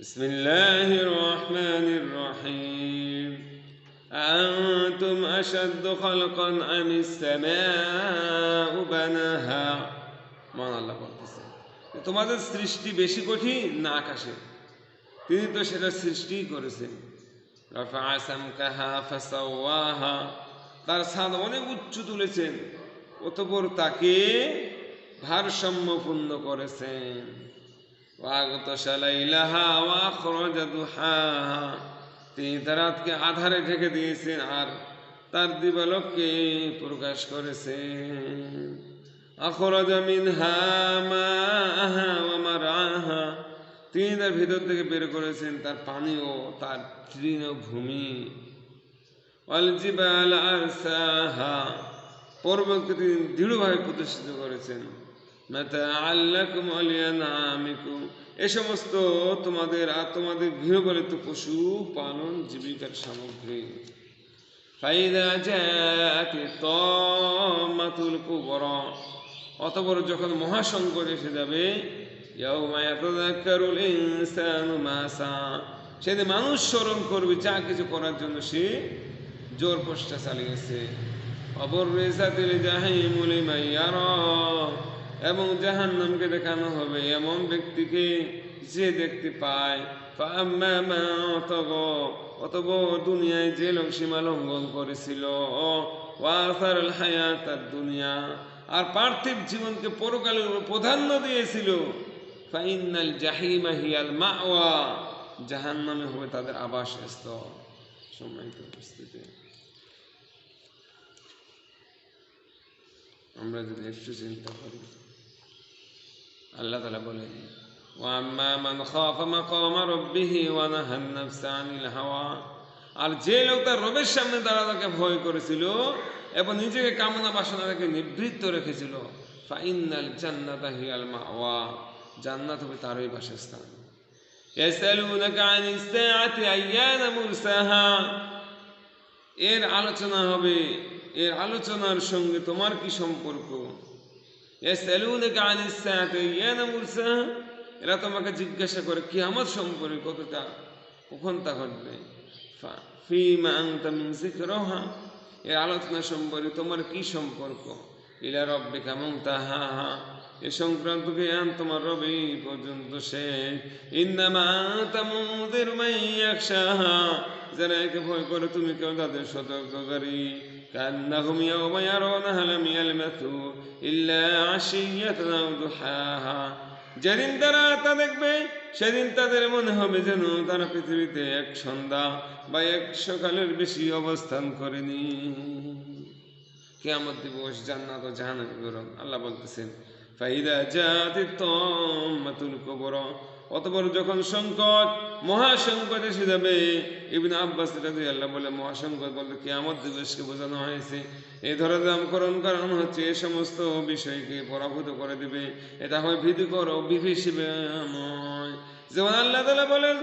بسم الله الرحمن الرحيم أأنتم أشد خلقا أم السماء بناها মান আল্লাহ বলতেছে তোমাদের সৃষ্টি বেশি কঠিন না আকাশে তিনি তো সেটা সৃষ্টি করেছেন রাফা সামকাহা ফাসাওয়াহা তার ছাদ অনেক উচ্চ তুলেছেন অতপর তাকে ভারসাম্যপূর্ণ করেছেন ওয়াগতশ লাইলাহা ওয়াখরাজ দুহাহা তিনি রাতকে আধারে ঢেকে দিয়েছেন আর তার দিবালককে প্রকাশ করেছেন। আখরাজ মিনহা মাহা ওয়া মারাহা তিনি তার ভিতর থেকে বের করেছেন তার পানিও তার তৃণভূমি অলজিবাল আরসাহা। পর্বতকে তিনি দৃঢ়ভাবে প্রতিষ্ঠিত করেছেন। এ সমস্ত তোমাদের তোমাদের গৃহপালিত পশু পালন জীবিকার সামগ্রী। অতপর যখন মহাসংকট এসে যাবে সেদিন মানুষ স্মরণ করবে যা কিছু করার জন্য সে জোর প্রচেষ্টা চালিয়েছে। অবরেজাতিল জাহিমুল মাইয়ারা এবং জাহান্নামকে দেখানো হবে। এমন ব্যক্তিকে যে দেখতে পায়। অতব দুনিয়ায় যে লোক সীমা লঙ্ঘন করেছিল। হায়াতার দুনিয়া। আর পার্থিব জীবনকে পরকালের প্রাধান্য দিয়েছিল। ফাইনাল জাহিমা হিয়াল মাওয়া। জাহান্নামে হবে তাদের আবাসস্থল। সম্মানিত উপস্থিতি। আমরা যদি একটু চিন্তা করি। আল্লাহ তালা বলে আর যে লোক তার রবের সামনে তারা তাকে ভয় করেছিল এবং নিজেকে কামনা বাসনা তাকে নিবৃত্ত রেখেছিল। জান্নাত হবে তারই বাসস্থান। এর আলোচনা হবে, এর আলোচনার সঙ্গে তোমার কি সম্পর্ক? এরা তোমাকে জিজ্ঞাসা করে কি আমার সম্পর্কে কতটা কখন তা ঘটবে ফিমা আংতা মিন যিকরাহা। এর আলোচনা সম্পর্কে তোমার কি সম্পর্ক? ইলা রব্বে কেমন তাহা এ সংক্রান্ত জ্ঞান তোমার রবি পর্যন্ত শেষ ইন্নামা তামুদের মাইয়াকশাহা যারা একে ভয় করে, তুমি কেউ তাদের সতর্ককারী? কান্নাহুম ইয়াওমা ইয়ারাউনাহা লাম ইয়ালমাথু ইল্লা আশিয়াতান আও দুহাহা যেদিন তারা তা দেখবে, সেদিন তাদের মনে হবে যেন তারা পৃথিবীতে এক সন্ধ্যা বা এক সকালের বেশি অবস্থান করেনি। কেয়ামত দিবস জান্নাত ও জাহান্নামের বিবরণ। আল্লাহ বলতেছেন, ফাইদা জাতি তম্মাতুল কবর। অতপর যখন সংকট, মহাসংকট এসে যাবে, ইবনে আব্বাস রাজি আল্লাহ বলে, মহাসংকট বলতে কেয়ামত দিবসকে বোঝানো হয়েছে। এই ধরে নামকরণ কারণ হচ্ছে এ সমস্ত বিষয়কে পরাভূত করে দিবে। এটা হয় ভীতিকর ও বিভীষিময় যেমন আল্লাহ তালা বলেন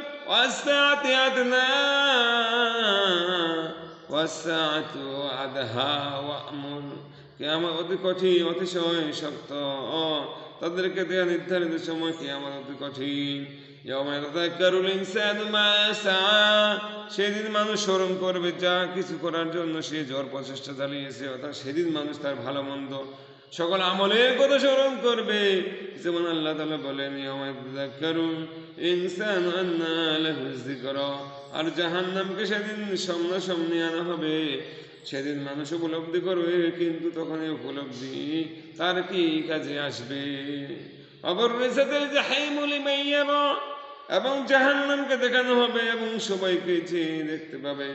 ওয়াসাত অতি কঠিন, অতিশয় শক্ত। তাদেরকে দেয়া নির্ধারিত সময় কে আমার অতি কঠিন। সেদিন মানুষ স্মরণ করবে, যা কিছু করার জন্য সে জ্বর প্রচেষ্টা চালিয়েছে, অর্থাৎ সেদিন মানুষ তার ভালো মন্দ সকল আমলের কথা স্মরণ করবে। যেমন আল্লাহ তালা বলেন ইনসান আন্না আর জাহান্নামকে সেদিন সামনাসামনি আনা হবে। সেদিন মানুষ উপলব্ধি করবে, কিন্তু তখন এই উপলব্ধি তার কি কাজে আসবে? এবং জাহান্নামকে দেখানো হবে এবং সবাইকে যে দেখতে পাবে।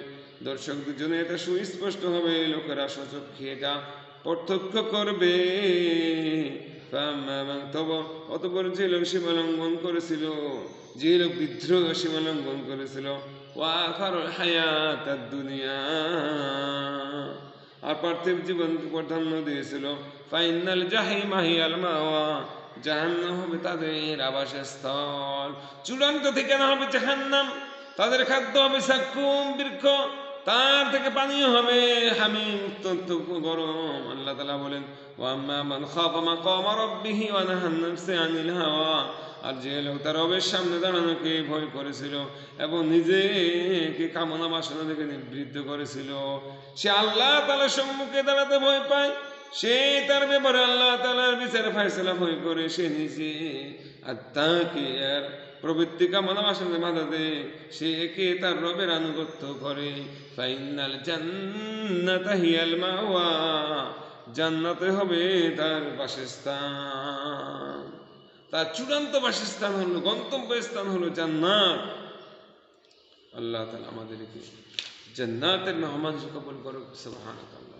দর্শকদের জন্য এটা সুস্পষ্ট হবে, লোকেরা সচক্ষে এটা পার্থক্য করবে। অতপর যে লোক সীমালঙ্ঘন করেছিল, যে লোক বিদ্রোহ সীমালঙ্ঘন করেছিল আর পার্থিব জীবনকে প্রাধান্য দিয়েছিল। ফাইনাল জাহিমা হিয়াল মাওয়া। জাহান্নাম হবে তাদের আবাসস্থল। চূড়ান্ত ঠিকানা হবে জাহান্নাম। তাদের খাদ্য হবে সাকুম, বৃক্ষ। তার থেকে পানীয় হবে হামিম, অত্যন্ত গরম। আল্লাহ তালা বলেন ওয়াম্মা মান খাফা মাকামা রাব্বিহি ওয়া নাহা আন-নাফসা আনিল হাওয়া। আর যে লোক তার রবের সামনে দাঁড়ানোকে ভয় করেছিল এবং নিজেকে কামনা বাসনা থেকে নিবৃত্ত করেছিল, সে আল্লাহ তালার সম্মুখে দাঁড়াতে ভয় পায়। সে তার ব্যাপারে আল্লাহ তালার বিচার ফাইসলা ভয় করে, সে নিজে আর তাকে আর প্রবৃত্তি কামনা বাসনা বাধা দেয় সে একে তার রবের আনুগত্য করে। ফাইনাল জান্নাতা হিয়াল মাওয়া, জান্নাতে হবে তার বাসস্থান। তার চূড়ান্ত বাসস্থান হলো গন্তব্য স্থান হলো জান্নাত। আল্লাহ তালা আমাদেরকে জান্নাতের মেহমান কবুল করুক সুবহানাল্লাহ